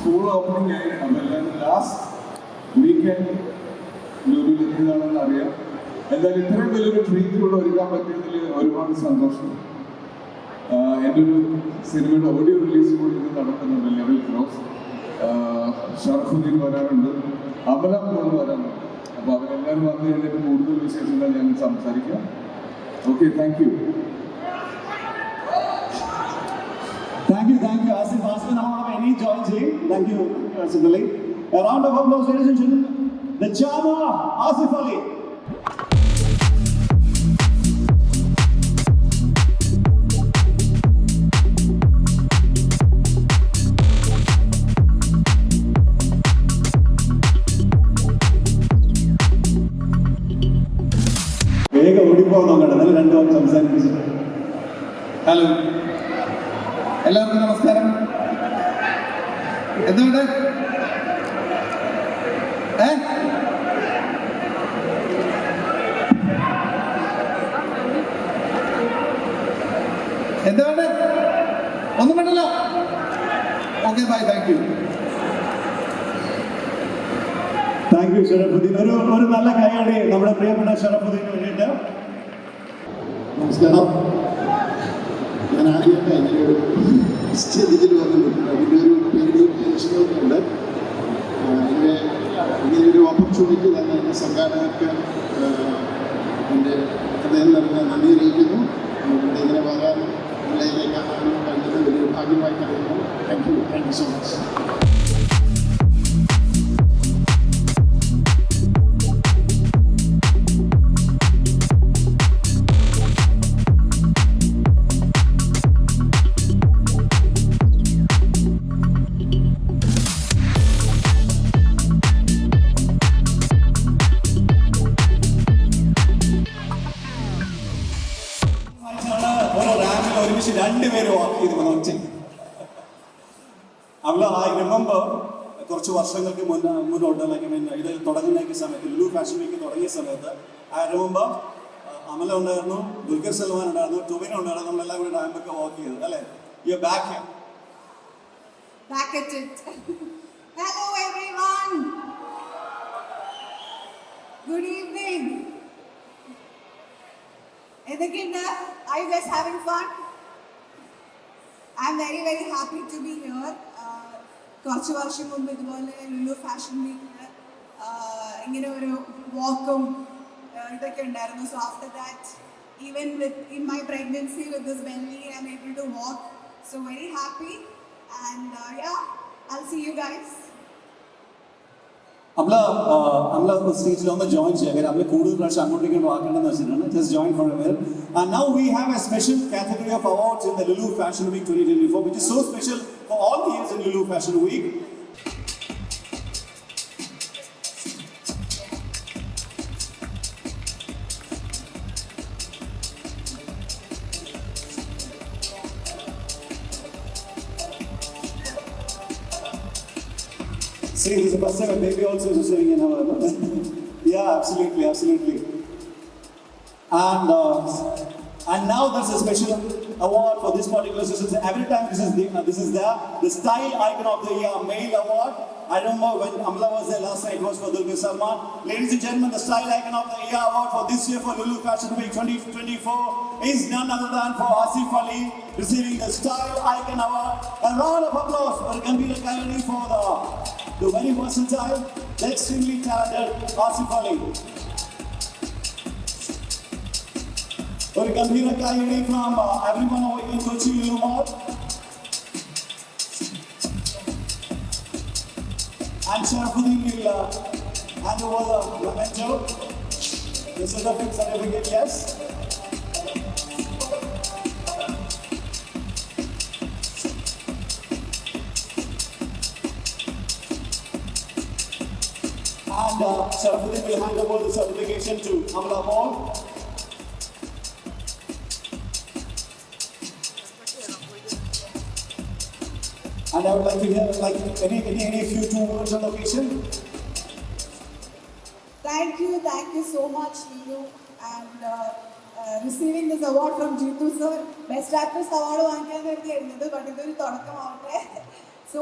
School opening ആയി അതെല്ലാവരും last weekend ലുലുവിലെത്തിയതാണെന്ന് അറിയാം. എന്തായാലും ഇത്രയും വലിയൊരു ട്രീറ്റ് ഇവിടെ ഒരുക്കാൻ പറ്റിയതിൽ ഒരുപാട് സന്തോഷം. എന്റെ ഒരു സിനിമയുടെ ഓഡിയോ റിലീസ് കൂടി ഇന്ന് നടക്കുന്നുണ്ട് ലെവൽ ക്രോസ് ഷറഫുദ്ദീൻ വരാറുണ്ട് അമല മോൾ വരാറുണ്ട് അപ്പോൾ അവരെല്ലാവരും വന്നു കഴിഞ്ഞിട്ട് കൂടുതൽ വിശേഷങ്ങൾ ഞാൻ സംസാരിക്കാം. Okay thank you thank you thank you Asif That's not any George Thank you, Sunil. A round of applause, ladies and gentlemen. The Chama Asif Ali. Thank you Sharafuddin. ഒരു ഒരു നല്ല കൈയടി നമ്മുടെ പ്രിയപ്പെട്ട ഷറഫുദ്ദീന് വേണ്ടിയിട്ട് നമസ്കാരം. ഞാൻ ആദ്യമായിട്ട് ഒരു സ്റ്റേജിൽ വന്നിട്ടുണ്ട് അതിന്റെ ഒരു പേടിയും ടെൻഷനും ഉണ്ട് എന്റെ ഇങ്ങനെ ഒരു ഓപ്പർച്യൂണിറ്റി തന്നെ എന്റെ സംഘാടകർക്ക് എന്റെ അദ്ദേഹം നിറഞ്ഞ നന്ദി അറിയിക്കുന്നു. ഇവിടെ ഇങ്ങനെ വരാൻ കഴിഞ്ഞത് വലിയൊരു ഭാഗ്യമായി കരുതുന്നു. Thank you thank you so much മുന്നോട്ട് ലൈക്ക് മീൻ ഇത് തുടങ്ങുന്ന സമയത്ത് ലുലു ഫാഷൻ വീക്ക് തുടങ്ങിയ സമയത്ത് ഐ റിമെമ്പർ അമല ഉണ്ടായിരുന്നു ദുൽഖർ സൽമാൻ ഉണ്ടായിരുന്നു ടുബിൻ ഉണ്ടായിരുന്നു നമ്മളെല്ലാം കൂടി ഡാമ്പൊക്കെ വാക്ക് ചെയ്തത് അല്ലേ you back back at it. Hello, everyone. Good evening. എന്തൊക്കെയുണ്ട് Are you guys having fun? I'm very, very happy to be here. Uh, കുറച്ച് വർഷം മുമ്പ് ഇതുപോലെ ലുലു ഫാഷൻ വീക്കിൽ ഇങ്ങനെ ഒരു വാക്കും ഇതൊക്കെ ഉണ്ടായിരുന്നു. So after that even with in my pregnancy with this belly I'm able to walk so very happy and yeah I see you guys നമ്മൾ സ്റ്റേജിൽ ഒന്ന് ജോയിൻ ചെയ്യാം കാര്യം നമ്മൾ കൂടുതൽ പ്രാവശ്യം അങ്ങോട്ടേക്ക് വാക്കേണ്ടെന്ന് വെച്ചിട്ടാണ് just join for And now we have a special category of awards in the Lulu Fashion Week 2024, which is so special for all the years in Lulu Fashion Week. See, this is the first time a baby also is receiving an award. yeah, absolutely, absolutely. And uh, and now there's a special award for this particular season. Every time this is uh, this is there, the style icon of the year male award. I remember when Amla was there last night, it was for Dulquer Salman. Ladies and gentlemen, the style icon of the year award for this year for Lulu Fashion Week 2024 is none other than for Asif Ali receiving the style icon award. A round of applause for Gambira Kayani for the, the very versatile, extremely talented Asif Ali. ஒரு கம்பீர காயடி from everyone over in Kochi லுமார் and Sharafuddin will uh, hand over the memento. The certificate, certificate, yes. And uh, Sharafuddin will hand over the certification to Amla Mall. And I would like to hear like any any any few two words on occasion. Thank you, thank you so much, Lulu, and uh, uh, receiving this award from Jeetu sir. Best Actress Award വാങ്ങിക്കാൻ കരുതിയായിരുന്നത് but ഇതൊരു തുടക്കമാവട്ടെ so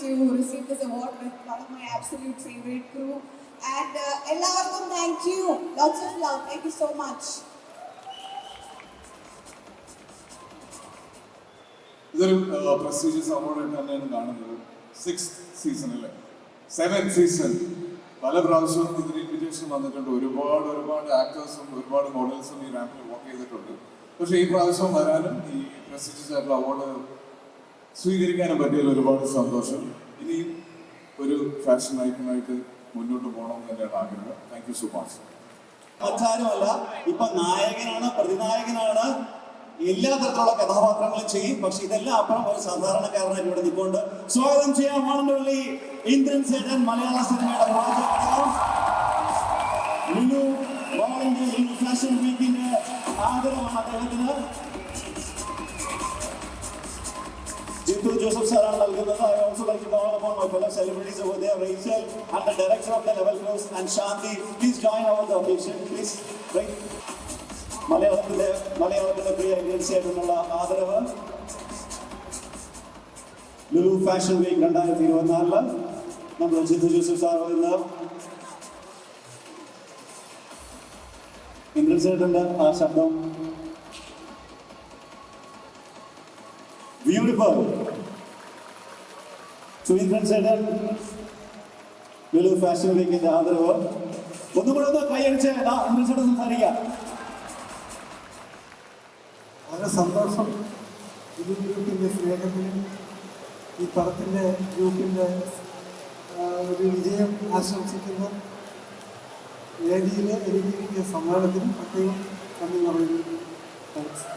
to receive this award with one of my absolute favorite crew. And uh, എല്ലാവർക്കും thank you. Lots of love. Thank you so much. ഇതൊരു prestigious award തന്നെയാണ് കാണുന്നത് six സീസണിലെ seven season പല പ്രാവശ്യവും ഇതിന് ഇൻവിറ്റേഷൻ വന്നിട്ടുണ്ട് ഒരുപാട് ഒരുപാട് ആക്ടേഴ്സും ഒരുപാട് മോഡൽസും ഈ റാമ്പിൽ വർക്ക് ചെയ്തിട്ടുണ്ട് പക്ഷേ ഈ പ്രാവശ്യം വരാനും ഈ പ്രസ്റ്റീജിയസ് ആയിട്ടുള്ള അവാർഡ് സ്വീകരിക്കാനും പറ്റിയതിൽ ഒരുപാട് സന്തോഷം. ഇനിയും ഒരു ഫാഷൻ ഐക്കണായിട്ട് മുന്നോട്ട് പോകണം തന്നെയാണ് ആഗ്രഹം. താങ്ക് യു സോ മച്ച് മറ്റാരുമല്ല ഇപ്പൊ നായകനാണ് പ്രതിനായകനാണ്. എല്ലാ തരത്തിലുള്ള കഥാപാത്രങ്ങളും ചെയ്യും. പക്ഷെ ഇതെല്ലാം അപ്പുറം ഒരു സാധാരണക്കാരനായിട്ട് ഇവിടെ നിൽക്കൊണ്ട് സ്വാഗതം ചെയ്യാൻ വാണുള്ളി ഇന്ദ്രൻ സേനൻ മലയാള സിനിമയുടെ ഫാഷൻ വീക്കിന്റെ ആദരവാണ് അദ്ദേഹത്തിന്. ജോസഫ് സാറാണ് നൽകുന്നത് I also like to call upon my fellow celebrities over there Rachel and the director of the Level Cross and Shanti please join our the occasion please right മലയാളത്തിലെ മലയാളത്തിലെ പ്രിയ ഏജൻസി ആയിട്ടുള്ള ആദരവ്. ലുലു ഫാഷൻ വീക്ക് രണ്ടായിരത്തി ഇരുപത്തിനാലിൽ നമ്മൾ Jithu Joseph sir ഇന്ന് സേട്ടന്റെ ആ ശബ്ദം. ബ്യൂട്ടിഫുൾ സുരേന്ദ്രൻ ചേട്ടൻ ലുലു ഫാഷൻ വീക്കിന്റെ ആദരവ്. ഒന്നും കൂടെ ഒന്ന് കൈയടിച്ച് ചേട്ടൻ സംസാരിക്കാം. വളരെ സന്തോഷം ഇത് ഗ്രൂപ്പിന്റെ സ്നേഹത്തിനും ഈ പടത്തിന്റെ ഗ്രൂപ്പിന്റെ ഒരു വിജയം ആശംസിക്കുന്ന വേദിയിൽ എനിക്ക് കിട്ടിയ സമ്മാനത്തിനും പ്രത്യേകം നന്ദി പറയുന്നു. Thanks.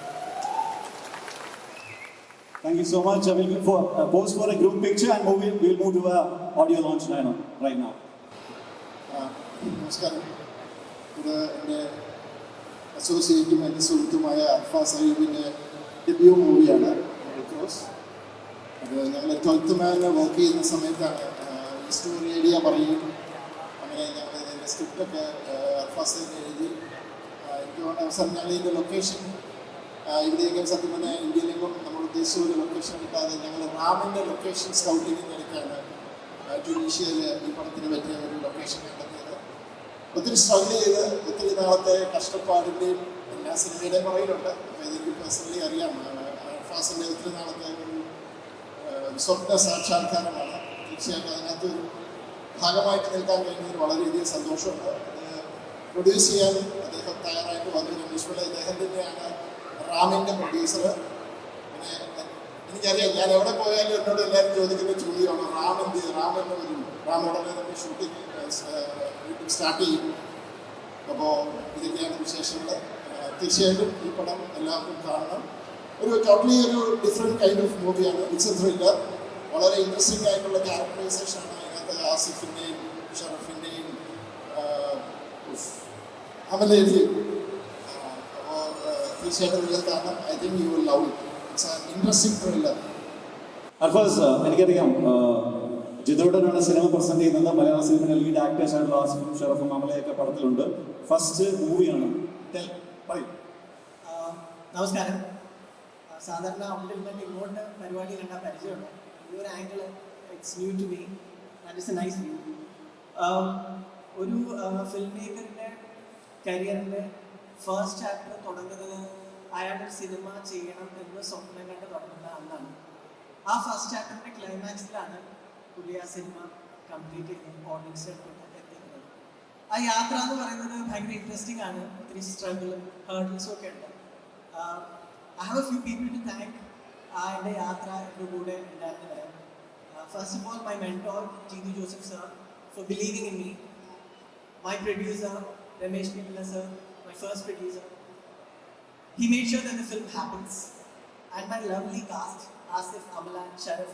Thank you so much. I will go for uh, pose for a group picture and move, we'll move to a audio launch now, right now. ആ, നമസ്കാരം ഇത് എന്റെ അസോസിയേറ്റും എന്റെ സുഹൃത്തുമായ അൽഫ സഹീബിന്റെ ഡെബ്യൂ മൂവിയാണ് ക്രോസ് അത് ഞങ്ങൾ ട്വൽത്ത് മാനിൽ വർക്ക് ചെയ്യുന്ന സമയത്താണ് ആ, ഈ സ്റ്റോറി ഐഡിയ പറയും അങ്ങനെ ഞങ്ങൾ ഇതിന്റെ സ്ക്രിപ്റ്റൊക്കെ അൽഫ സഹീബ് എഴുതി ആ, എനിക്ക് തോന്നുന്ന അവസാനം ഞങ്ങൾ ഇതിന്റെ ലൊക്കേഷൻ ഇവിടെയെങ്കിലും സത്യം പറഞ്ഞാൽ ഇന്ത്യയിലെങ്കും നമ്മൾ ഉദ്ദേശിച്ച ഒരു ലൊക്കേഷൻ കിട്ടാതെ ഞങ്ങൾ റാമിന്റെ ലൊക്കേഷൻ സ്കൗട്ടിങ്ങിന്റെ ഇടയ്ക്കാണ് ട്യൂണീഷ്യയിൽ ഈ പടത്തിന് പറ്റിയ ഒരു ലൊക്കേഷൻ കണ്ടെത്തിയത്. ഒത്തിരി സ്ട്രഗിൾ ചെയ്ത് ഒത്തിരി നാളത്തെ കഷ്ടപ്പാടിന്റെയും എല്ലാ സിനിമയുടെയും പുറകിലുണ്ട്. അപ്പോൾ ഇതെനിക്ക് പേഴ്സണലി അറിയാം. ഫാസിന്റെ ഒത്തിരി നാളത്തെ ഒരു സ്വപ്ന സാക്ഷാത്കാരമാണ്. തീർച്ചയായിട്ടും അതിനകത്ത് ഒരു ഭാഗമായിട്ട് നിൽക്കാൻ കഴിഞ്ഞതിൽ വളരെയധികം സന്തോഷമുണ്ട്. പ്രൊഡ്യൂസ് ചെയ്യാൻ അദ്ദേഹം തയ്യാറായിട്ട് വന്നു രമേശ് പിള്ള ഇദ്ദേഹം തന്നെയാണ് റാമിന്റെ പ്രൊഡ്യൂസർ എനിക്കറിയാം ഞാൻ എവിടെ പോയാലും എന്നോട് എല്ലാവരും ചോദിക്കുന്ന ചോദ്യമാണ് റാം എന്ത് ചെയ്യും? റാം എന്ന് വരും റാം ഉടനെ തന്നെ ഷൂട്ടിംഗ് യൂട്യൂബ് സ്റ്റാർട്ട് ചെയ്യും. അപ്പോൾ ഇതൊക്കെയാണ് വിശേഷങ്ങൾ തീർച്ചയായിട്ടും ഈ പടം എല്ലാവർക്കും കാണണം. ഒരു ടോട്ടലി ഒരു ഡിഫറെന്റ് കൈൻഡ് ഓഫ് മൂവിയാണ് ഇറ്റ്സ് എ ത്രില്ലർ വളരെ ഇൻട്രസ്റ്റിംഗ് ആയിട്ടുള്ള ക്യാരക്ടറൈസേഷൻ ആണ് അതിനകത്ത് ആസിഫിന്റെയും ഷറഫിന്റെയും അമലേരിയും തീർച്ചയായിട്ടും നിങ്ങൾ കാണണം I think you will love it it's an interesting thriller Arfaz എനിക്കറിയാം ജിതോടനാണ് സിനിമ പ്രസന്റ് ചെയ്യുന്നത് മലയാള സിനിമയിലെ ലീഡ് ആക്ടേഴ്സ് ആയിട്ടുള്ള ആസിഫും ഷറഫും അമലയൊക്കെ പടത്തിലുണ്ട്. ഫസ്റ്റ് മൂവിയാണ് നമസ്കാരം. സാധാരണ അവിടെ തന്നെ ഇങ്ങോട്ട് പരിപാടി കണ്ടാൽ പരിചയമുണ്ട്. ഈ ഒരു angle it's new to me that is a nice view ഒരു ഫിൽം മേക്കറിന്റെ കരിയറിന്റെ ഫസ്റ്റ് ചാപ്റ്റർ തുടങ്ങുന്നത് അയാളൊരു സിനിമ ചെയ്യണം എന്ന് സ്വപ്നം കണ്ട് തുടങ്ങുന്ന അന്നാണ് ആ ഫസ്റ്റ് ചാപ്റ്ററിന്റെ ക്ലൈമാക്സിലാണ് പുള്ളി ആ സിനിമ കംപ്ലീറ്റ് ചെയ്ത് ഓഡിയൻസ് എത്തിക്കുന്നത് ആ യാത്ര എന്ന് പറയുന്നത് ഭയങ്കര ഇൻട്രസ്റ്റിംഗ് ആണ്. ഒത്തിരി സ്ട്രഗിളും ഹേർഡിൽസും ഒക്കെ ഉണ്ട്. I have a few people to thank ആ എന്റെ യാത്ര എന്റെ കൂടെ ഉണ്ടായിരുന്നവരെ first of all my mentor Jeethu Joseph sir for believing in me my producer Ramesh Pillai sir My first producer He made sure that the film happens. And my lovely cast, Asif, Amala, and Sharaf.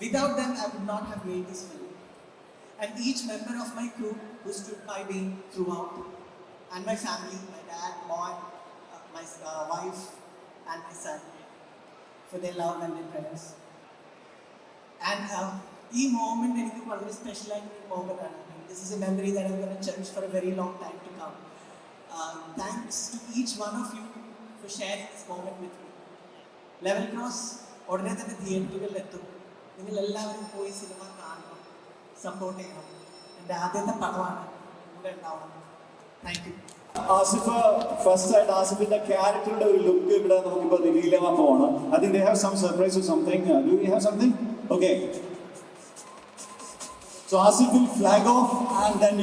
Without them, I would not have made this film. And each member of my crew who stood by me throughout. And my family, my dad, mom, uh, my uh, wife, and my son. For their love and their prayers. And uh, ഈ moment എനിക്ക് വളരെ special ആയിട്ടുള്ള ഒരു moment ആണ് This is a memory that I'm going to cherish for a very long time to come. Uh, thanks to each one of you for sharing this moment with me. Level Cross ഉടനെ തന്നെ തിയേറ്ററുകളിൽ എത്തും. നിങ്ങൾ എല്ലാവരും പോയി cinema കാണണം support ചെയ്യണം. എന്റെ ആദ്യത്തെ പടമാണ് ഇവിടെ ഉണ്ടാവണം താങ്ക് യു ആസിഫ് ഫസ്റ്റ് ആയിട്ട് ആസിഫിന്റെ ക്യാരക്ടറുടെ ഒരു ലുക്ക് ഇവിടെ നമുക്കിപ്പോ റിവീൽ ആവാൻ പോവാണ്. I think they have some surprise or something do you have something okay so Asif will flag off and then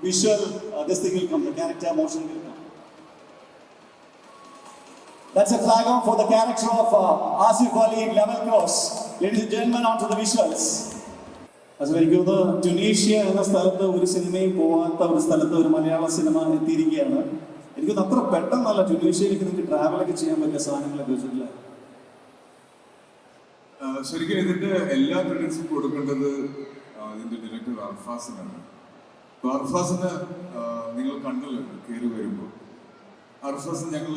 your visual this thing will come the character motion will come That's a flag off for the character of uh, Asif Ali in Level Cross. Ladies and gentlemen, on to the visuals. അത് എനിക്ക് തോന്നുന്നു എന്ന സ്ഥലത്ത് ഒരു സിനിമയും പോവാത്ത ഒരു സ്ഥലത്ത് ഒരു മലയാള സിനിമ എത്തിയിരിക്കുകയാണ്. എനിക്ക് തോന്നുന്നു അത്ര പെട്ടെന്നല്ല ടുണീഷ്യയിലേക്ക് നിങ്ങൾക്ക് ട്രാവലൊക്കെ ചെയ്യാൻ പറ്റിയ സാധനങ്ങളൊക്കെ വെച്ചിട്ടില്ല ശരിക്കും ഇതിന്റെ എല്ലാ ക്രെഡിറ്റ്സും കൊടുക്കേണ്ടത് ഇതിന്റെ ഡയറക്ടർ അർഫാസിനാണ് അപ്പൊ അർഫാസിന് നിങ്ങൾ കണ്ടല്ലോ കയറി വരുമ്പോൾ അർഫാസ് ഞങ്ങൾ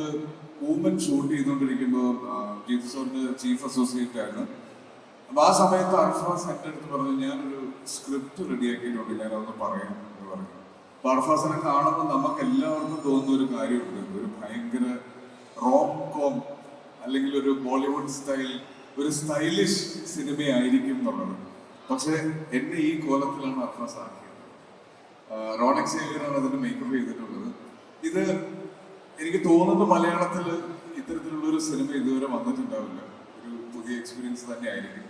മൂവ്മെന്റ് ഷൂട്ട് ചെയ്തുകൊണ്ടിരിക്കുമ്പോൾ ജീത്ത് സോറിന്റെ ചീഫ് അസോസിയേറ്റ് ആയിരുന്നു അപ്പൊ ആ സമയത്ത് അർഫാസ് എന്റെ അടുത്ത് പറഞ്ഞു ഞാനൊരു സ്ക്രിപ്റ്റ് റെഡിയാക്കിയിട്ടുണ്ട് ഞാൻ അതൊന്ന് പറയാം എന്ന് പറഞ്ഞു. അപ്പൊ അർഫാസിനെ കാണുമ്പോൾ നമുക്ക് എല്ലാവർക്കും തോന്നുന്ന ഒരു കാര്യമുണ്ട്. ഒരു ഭയങ്കര റോം കോം അല്ലെങ്കിൽ ഒരു ബോളിവുഡ് സ്റ്റൈൽ ഒരു സ്റ്റൈലിഷ് സിനിമയായിരിക്കും എന്നുള്ളത്. പക്ഷെ എന്നെ ഈ കോലത്തിലാണ് അർഫാസ് ആക്കുന്നത്. റോണക് സേവിയറാണ് അതിന് മേക്കപ്പ് ചെയ്തിട്ടുള്ളത്. ഇത് എനിക്ക് തോന്നുന്നു മലയാളത്തിൽ ഇത്തരത്തിലുള്ള ഒരു സിനിമ ഇതുവരെ വന്നിട്ടുണ്ടാവില്ല. ഒരു പുതിയ എക്സ്പീരിയൻസ് തന്നെ ആയിരിക്കും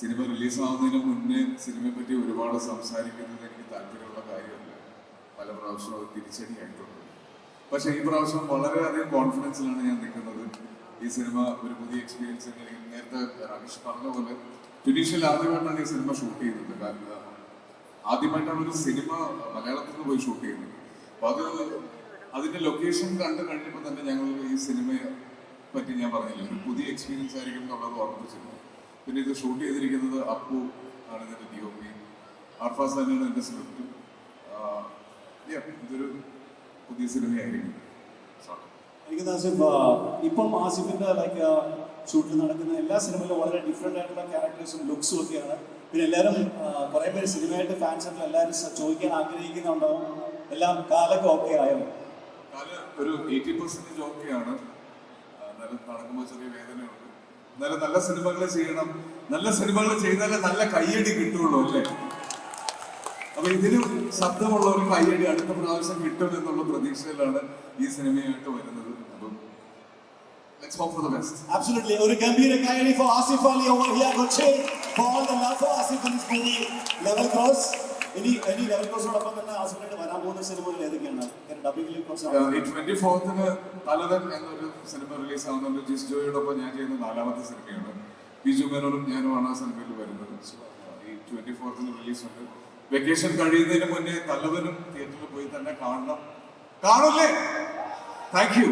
സിനിമ റിലീസാവുന്നതിന് മുന്നേ സിനിമയെ പറ്റി ഒരുപാട് സംസാരിക്കുന്നത് എനിക്ക് താല്പര്യമുള്ള കാര്യമല്ല. പല പ്രാവശ്യവും അത് തിരിച്ചടിയായിട്ടുണ്ട്. പക്ഷെ ഈ പ്രാവശ്യം വളരെയധികം കോൺഫിഡൻസിലാണ് ഞാൻ നിൽക്കുന്നത്. ഈ സിനിമ ഒരു പുതിയ എക്സ്പീരിയൻസ് എനിക്ക് നേരത്തെ രാകേഷ് പറഞ്ഞ പോലെ ട്വിനീഷ്യയിൽ ആദ്യമായിട്ടാണ് ഈ സിനിമ ഷൂട്ട് ചെയ്യുന്നത് കാരണം ആദ്യമായിട്ടാണ് ഒരു സിനിമ മലയാളത്തിൽ നിന്ന് പോയി ഷൂട്ട് ചെയ്യുന്നത്. അപ്പൊ അത് അതിന്റെ ലൊക്കേഷൻ കണ്ടു കഴിഞ്ഞപ്പോൾ തന്നെ ഞങ്ങൾ ഈ സിനിമയെ പറ്റി ഞാൻ പറഞ്ഞില്ല ഒരു പുതിയ എക്സ്പീരിയൻസ് ആയിരിക്കും എന്നുള്ളത് ഓർമ്മിച്ചിരുന്നു പിന്നെ ഇത് ഷൂട്ട് ചെയ്തിരിക്കുന്നത് അപ്പു ആണ് ഇതിന്റെ ഡി ഒ പി അർഫാസ് തന്നെയാണ് എന്റെ സ്ക്രിപ്റ്റ് ഇതൊരു പുതിയ സിനിമയായിരിക്കും. എനിക്ക് ഇപ്പം ആസിഫിന്റെ ലൈക്ക് ഷൂട്ടിൽ നടക്കുന്ന എല്ലാ സിനിമയിലും വളരെ ഡിഫറെന്റ് ആയിട്ടുള്ള ക്യാരക്ടേഴ്സും ലുക്സും ഒക്കെയാണ് പിന്നെ എല്ലാവരും കുറെ പേര് സിനിമയായിട്ട് ഫാൻസ് ആയിട്ടുള്ള എല്ലാവരും ചോദിക്കാൻ ആഗ്രഹിക്കുന്നുണ്ടാവും. എല്ലാം കാലൊക്കെ ഓക്കെ ആയോ? കാൽ ഒരു എയ്റ്റി പെർസെന്റേജ് ഓക്കെയാണ് എന്നാലും നടക്കുമ്പോൾ ചെറിയ വേദനയുണ്ട്. എന്നാലും നല്ല സിനിമകൾ ചെയ്യണം. നല്ല സിനിമകൾ ചെയ്താലേ നല്ല കയ്യടി കിട്ടുള്ളൂ അല്ലേ? അപ്പൊ ഇതിന് ശബ്ദമുള്ള ഒരു കയ്യടി അടുത്ത പ്രാവശ്യം കിട്ടും എന്നുള്ള പ്രതീക്ഷയിലാണ് ഈ സിനിമയായിട്ട് വരുന്നത്. അപ്പം let's hope for the best Absolutely. ഒരു ഗംഭീര കയ്യടി for Asif Ali over here. In this movie. Level Cross. ഇനി ഇനി ലെവൽ ക്രോസിനോടൊപ്പം തന്നെ ആസിഫിനായിട്ട് വരാൻ പോകുന്ന സിനിമകൾ ഏതൊക്കെയാണ്? ഡബിംഗ് ക്രോസ് ഈ ട്വന്റി ഫോർത്തിന് തലവൻ എന്നൊരു സിനിമ റിലീസ് ആവുന്നുണ്ട്. ജിസ് ജോയോടൊപ്പം ഞാൻ ചെയ്യുന്ന നാലാമത്തെ സിനിമയാണ് ബിജു മേനോനും ഞാനുമാണ് ആ സിനിമയിൽ വരുന്നത്. ഈ ട്വന്റി ഫോർത്തിന് റിലീസ് ഉണ്ട്. വെക്കേഷൻ കഴിയുന്നതിന് മുന്നേ തലവനും തിയേറ്ററിൽ പോയി തന്നെ കാണണം. കാണൂലേ thank you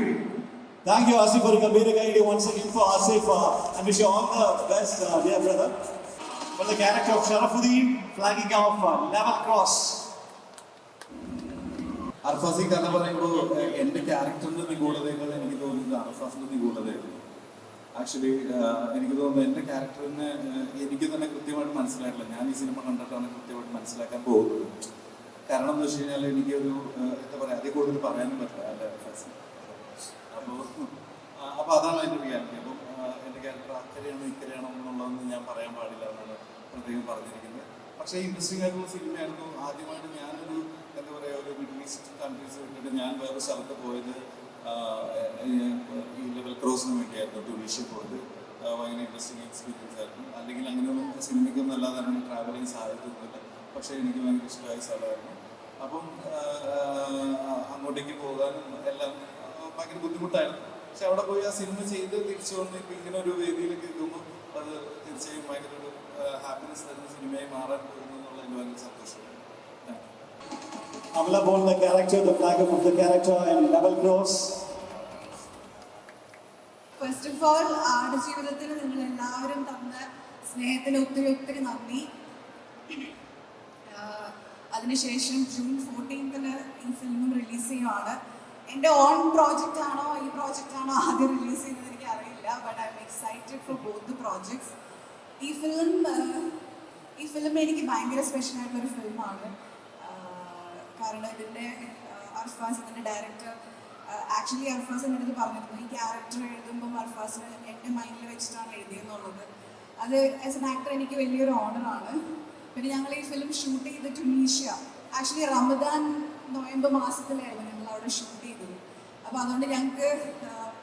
Thank you, Asif, for a Gambhira Gaidi once again for Asif. Uh, I wish you all the best, uh, dear brother. For the character of Sharafuddin, flagging off uh, level cross. അർഫാസി കഥ പറയുമ്പോൾ എന്റെ ക്യാരക്ടറിന്റെ നിഗൂഢതകൾ എനിക്ക് തോന്നുന്നത് അർഫാസിന്റെ നിഗൂഢതയായിരുന്നു actually എനിക്ക് തോന്നുന്നു എന്റെ ക്യാരക്ടറിനെ എനിക്ക് തന്നെ കൃത്യമായിട്ട് മനസ്സിലായിട്ടില്ല. ഞാൻ ഈ സിനിമ കണ്ടിട്ടാണ് കൃത്യമായിട്ട് മനസ്സിലാക്കാൻ പോകുന്നത്. കാരണം എന്ന് വെച്ച് കഴിഞ്ഞാൽ എനിക്കൊരു ഏഹ്, എന്താ പറയുക അതിൽ കൂടുതൽ പറയാനും പറ്റില്ല. എന്റെ അർഫാസിന് അപ്പോൾ അതാണ് അതിന്റെ റിയാലിറ്റി അപ്പം അക്കരയാണോ ഇക്കരെയാണോ എന്നുള്ളതൊന്നും ഞാൻ പറയാൻ പാടില്ല എന്നാണ് പ്രത്യേകം പറഞ്ഞിരിക്കുന്നത്. പക്ഷേ ഇൻട്രസ്റ്റിംഗ് ആയിട്ടുള്ള സിനിമയായിരുന്നു ആദ്യമായിട്ട് ഞാനൊരു എന്താ പറയുക ഒരു മിഡിൽ ഈസ്റ്റ് കൺട്രീസ് വിട്ടിട്ട് ഞാൻ വേറെ സ്ഥലത്ത് പോയത്. ഈ ലെവൽ ക്രോസിന് വേണ്ടിയായിരുന്നു ടൂറിഷ്യ പോയത്. ഭയങ്കര ഇൻട്രസ്റ്റിംഗ് എക്സ്പീരിയൻസ് ആയിരുന്നു. അല്ലെങ്കിൽ അങ്ങനെയൊന്നും സിനിമയ്ക്കൊന്നും അല്ലാതെ അങ്ങനെ ട്രാവലിങ് സാധിക്കുന്നില്ല പക്ഷേ എനിക്ക് ഭയങ്കര ഇഷ്ടമായ സ്ഥലമായിരുന്നു. അപ്പം അങ്ങോട്ടേക്ക് പോകാനും എല്ലാം ഭയങ്കര ബുദ്ധിമുട്ടായിരുന്നു. പക്ഷെ അവിടെ പോയി ആ സിനിമ ചെയ്ത് തിരിച്ചു വന്ന് ഇപ്പം ഇങ്ങനെ ഒരു വേദിയിലേക്ക് എത്തുമ്പോൾ അത് തീർച്ചയായും ഭയങ്കര ഒരു ഹാപ്പിനെസ് തരുന്ന സിനിമയായി മാറാൻ പോകുന്നു എന്നുള്ള എനിക്ക് ഭയങ്കര സന്തോഷമുണ്ട് Amla Bond, the character, the flag of the character, and level cross. First of all ആടുജീവിതത്തിൽ നിങ്ങൾ എല്ലാവരും തന്ന സ്നേഹത്തിന് ഒത്തിരി ഒത്തിരി നന്ദി. അതിനുശേഷം ജൂൺ ഫോർട്ടീൻത്തിന് ഈ ഫിലിമും റിലീസ് ചെയ്യുവാണ്. എന്റെ ഓൺ പ്രോജക്റ്റ് ആണോ? ഈ പ്രോജക്റ്റ് ആണോ ആദ്യം റിലീസ് ചെയ്യുന്നത് എനിക്ക് അറിയില്ല but I'm excited for both projects ഈ ഫിലിം ഈ ഫിലിം എനിക്ക് ഭയങ്കര സ്പെഷ്യൽ ആയിട്ടുള്ള ഒരു ഫിലിമാണ് കാരണം ഇതിന്റെ അർഫാസ് ഇതിന്റെ ഡയറക്ടർ ആക്ച്വലി അർഫാസ് എന്റെ അടുത്ത് പറഞ്ഞിരുന്നു. ഈ ക്യാരക്ടർ എഴുതുമ്പോൾ അർഫാസിന് എന്റെ മൈൻഡിൽ വെച്ചിട്ടാണ് എഴുതിയെന്നുള്ളത്. അത് ആസ് എൻ ആക്ടർ എനിക്ക് വലിയൊരു ഓണറാണ് പിന്നെ ഞങ്ങൾ ഈ ഫിലിം ഷൂട്ട് ചെയ്ത് ടുണീഷ്യ ആക്ച്വലി റമദാൻ നവംബർ മാസത്തിലായിരുന്നു ഞങ്ങൾ അവിടെ ഷൂട്ട് അപ്പോൾ അതുകൊണ്ട് ഞങ്ങൾക്ക്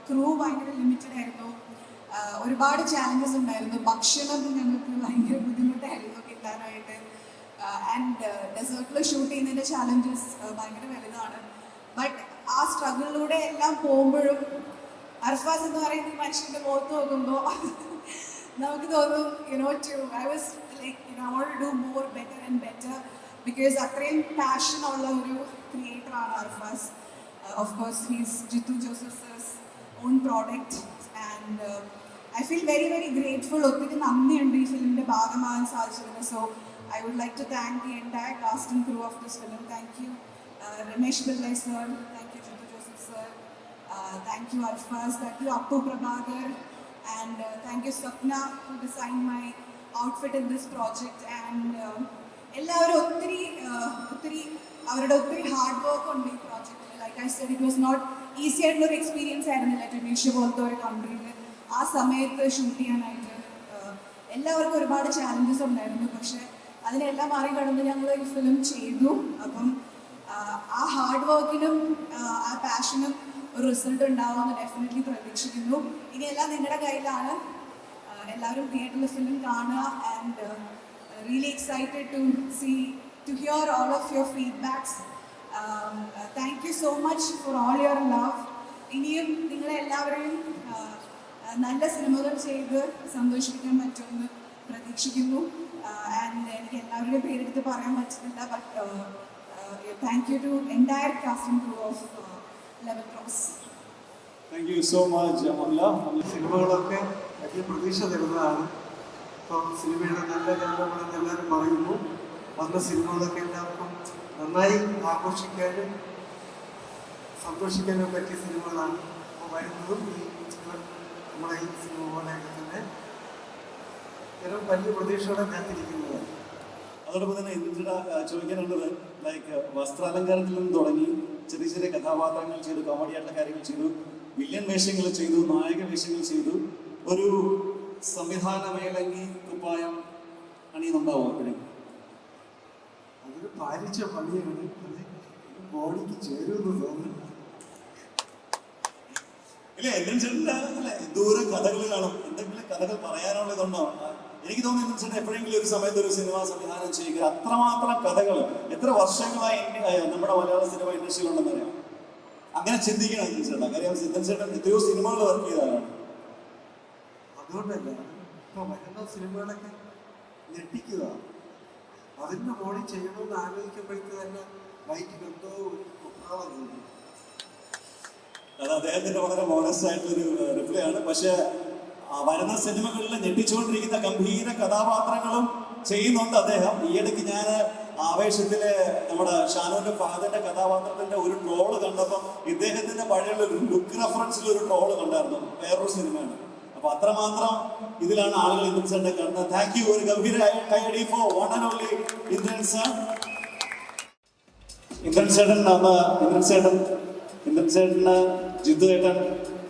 ക്രൂ ഭയങ്കര ലിമിറ്റഡ് ആയിരുന്നു. ഒരുപാട് ചാലഞ്ചസ് ഉണ്ടായിരുന്നു. ഭക്ഷണം ഞങ്ങൾക്ക് ഭയങ്കര ബുദ്ധിമുട്ടായിരുന്നു കിട്ടാനായിട്ട്. ആൻഡ് ഡെസേർട്ടിൽ ഷൂട്ട് ചെയ്യുന്നതിന്റെ ചാലഞ്ചസ് ഭയങ്കര വലുതാണ്. ബട്ട് ആ സ്ട്രഗിളിലൂടെ എല്ലാം പോകുമ്പോഴും അർഫാസ് എന്ന് പറയുന്ന മനുഷ്യന്റെ മുഖത്ത് നോക്കുമ്പോൾ നമുക്ക് തോന്നും you know to I was like you know do more better and better because അത്രയും പാഷൻ ഉള്ള ഒരു ക്രിയേറ്ററാണ് Arfaz. of course he's Jeethu Joseph's own product and I feel very very grateful ഒത്തിരി നന്ദിയുണ്ട് ഈ ഫിലിമിൻ്റെ ഭാഗമാകാൻ സാധിച്ചതിന് so I would like to thank the entire cast and crew of this film thank you Ramesh Pillai sir thank you Jeethu Joseph sir thank you Arfaz thank you Appu Prabhakar and thank you Swapna to design my outfit in this project and എല്ലാവരും ഒത്തിരി uh, ഒത്തിരി അവരുടെ ഒത്തിരി hard work ഉണ്ട് said it was not easy ആയിട്ടുള്ള ഒരു experience ആയിരുന്നില്ല. Tunisia പോലത്തെ ഒരു കൺട്രിയിൽ ആ സമയത്ത് ഷൂട്ട് ചെയ്യാനായിട്ട് എല്ലാവർക്കും ഒരുപാട് ചാലഞ്ചസ് ഉണ്ടായിരുന്നു. പക്ഷെ അതിനെല്ലാം മറികടന്ന് ഞങ്ങൾ ഈ ഫിലിം ചെയ്തു. അപ്പം ആ ഹാർഡ് വർക്കിനും ആ പാഷനും ഒരു റിസൾട്ട് ഉണ്ടാവുമെന്ന് ഡെഫിനറ്റ്ലി പ്രതീക്ഷിക്കുന്നു. ഇനി എല്ലാം നിങ്ങളുടെ കയ്യിലാണ്. എല്ലാവരും തിയേറ്ററിൽ ഫിലിം കാണുക and really excited to see to hear all of your feedbacks thank you so much for all your love ഇനിയും നിങ്ങളെല്ലാവരെയും uh, uh, നല്ല സിനിമകൾ ചെയ്ത് സന്തോഷിപ്പിക്കാൻ പറ്റുമെന്ന് പ്രതീക്ഷിക്കുന്നു. ആൻഡ് എനിക്ക് എല്ലാവരുടെയും പേരെടുത്ത് പറയാൻ പറ്റുന്നില്ല but thank you to entire casting crew of Level Cross thank you so much Amala സിനിമകളൊക്കെ വലിയ പ്രതീക്ഷ തരുന്നതാണ്. ഇപ്പം സിനിമയുടെ നല്ല രംഗങ്ങളെന്ന് എല്ലാവരും പറയുന്നു. വന്ന സിനിമകളൊക്കെ എല്ലാവർക്കും നന്നായി ആഘോഷിക്കാനും സന്തോഷിക്കാനും പറ്റിയ സിനിമകളാണ് ഇപ്പോൾ വരുന്നതും ഈ ചിത്രം നമ്മുടെ ഈ സിനിമ പോലെയൊക്കെ തന്നെ ജനം വലിയ പ്രതീക്ഷയോടെ കാത്തിരിക്കുന്നതാണ് അതോടൊപ്പം തന്നെ ഇതിന്റെ ചോദിക്കാനുള്ളത് ലൈക്ക് വസ്ത്രാലങ്കാരത്തിൽ നിന്ന് തുടങ്ങി ചെറിയ ചെറിയ കഥാപാത്രങ്ങൾ ചെയ്തു കോമഡി ആയിട്ടുള്ള കാര്യങ്ങൾ ചെയ്തു വില്ലൻ വേഷങ്ങൾ ചെയ്തു നായക വേഷങ്ങൾ ചെയ്തു ഒരു സംവിധാന മേലങ്കി കുപ്പായം അണിയുന്നുണ്ടാവും എപ്പോഴും അതൊരു പാലിച്ച പണിയാണ് അത് ബോഡിക്ക് ചേരുമെന്ന് തോന്നുന്നു. ഇല്ല എന്നും ചേട്ടന്റെ അല്ലെ ദൂരം കഥകൾ കാണും. എന്തെങ്കിലും കഥകൾ പറയാനുള്ളതുണ്ടോ എനിക്ക് തോന്നുന്നു ചേട്ടൻ എപ്പോഴെങ്കിലും ഒരു സമയത്ത് ഒരു സിനിമ സംവിധാനം ചെയ്യുക. അത്രമാത്രം കഥകൾ. എത്ര വർഷങ്ങളായി നമ്മുടെ മലയാള സിനിമ ഇൻഡസ്ട്രിയിൽ ഉണ്ടെന്ന് അറിയാം. അങ്ങനെ ചിന്തിക്കണം എന്നും ചേട്ടൻ കാര്യം സിദ്ധൻ ചേട്ടൻ എത്രയോ സിനിമകൾ വർക്ക് ചെയ്തതാണ് അതുകൊണ്ടല്ല ഇപ്പൊ വരുന്ന സിനിമകളൊക്കെ ഞെട്ടിക്കുക. അതിന്റെ മോളിൽ ചെയ്യണമെന്ന് ആലോചിക്കുമ്പോഴേക്ക് തന്നെ വൈകിട്ട് എന്തോ ഒരു കുപ്രാളം തോന്നി അത് അദ്ദേഹത്തിന്റെ വളരെ മോഡസ് ആയിട്ടൊരു റിപ്ലൈ ആണ്. പക്ഷെ വരുന്ന സിനിമകളിൽ ഞെട്ടിച്ചുകൊണ്ടിരിക്കുന്ന ഗംഭീര കഥാപാത്രങ്ങളും ചെയ്യുന്നുണ്ട് അദ്ദേഹം. ഈയിടയ്ക്ക് ഞാൻ ആവേശത്തിലെ നമ്മുടെ ഷാനൂന്റെ ഫാദറിന്റെ കഥാപാത്രത്തിന്റെ ഒരു ട്രോൾ കണ്ടപ്പം ഇദ്ദേഹത്തിന്റെ ഒരു ലുക്ക് റെഫറൻസിൽ ഒരു ട്രോൾ കണ്ടായിരുന്നു. വേറൊരു സിനിമയാണ്. അപ്പൊ അത്രമാത്രം ഇതിലാണ് ആളുകൾ ഇന്ദ്രൻസേട്ടനെ കണ്ടത് താങ്ക് യു ഒരു ഗംഭീര കൈയടി ഫോർ വൺ ആൻഡ് ഓൺലി ഇന്ദ്രൻസൺ ഇന്ദ്രൻ ചേട്ടൻ അന്ന് ഇന്ദ്രൻ ചേട്ടൻ ഇന്ദ്രൻ ചേട്ടന് ജിത്തു ചേട്ടൻ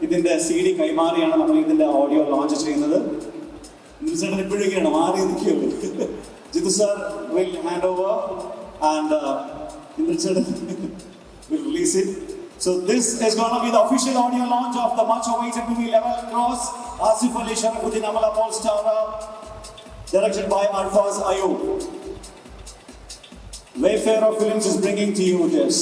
ഇതിന്റെ സി ഡി കൈമാറിയാണ് നമ്മൾ ഇതിന്റെ ഓഡിയോ ലോഞ്ച് ചെയ്യുന്നത്. ഇന്ദ്രൻ ചേട്ടൻ ഇപ്പോഴൊക്കെയാണ് മാറി നിൽക്കുള്ളൂ Jithu sir will hand over and Indran ചേട്ടൻ will release it. So this is going to be the official audio launch of the much awaited movie Level Cross. Asif Ali Sharafuddin Amala Paul Stara, directed by Arfaz Ayub. Wayfarer Films is bringing to you this.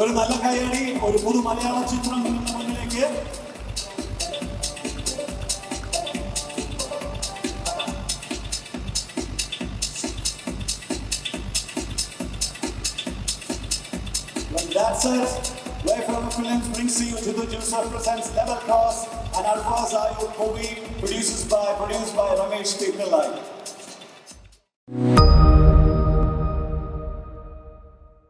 ഒരു നല്ല കൈയടി ഒരു പുതു മലയാള ചിത്രം നിങ്ങളുടെ മുന്നിലേക്ക് That's it, Wayfarer Films brings to you Jiddu Joseph presents Level Cross and Alphaz Ayub movie produced by produced by Ramesh. Pillai.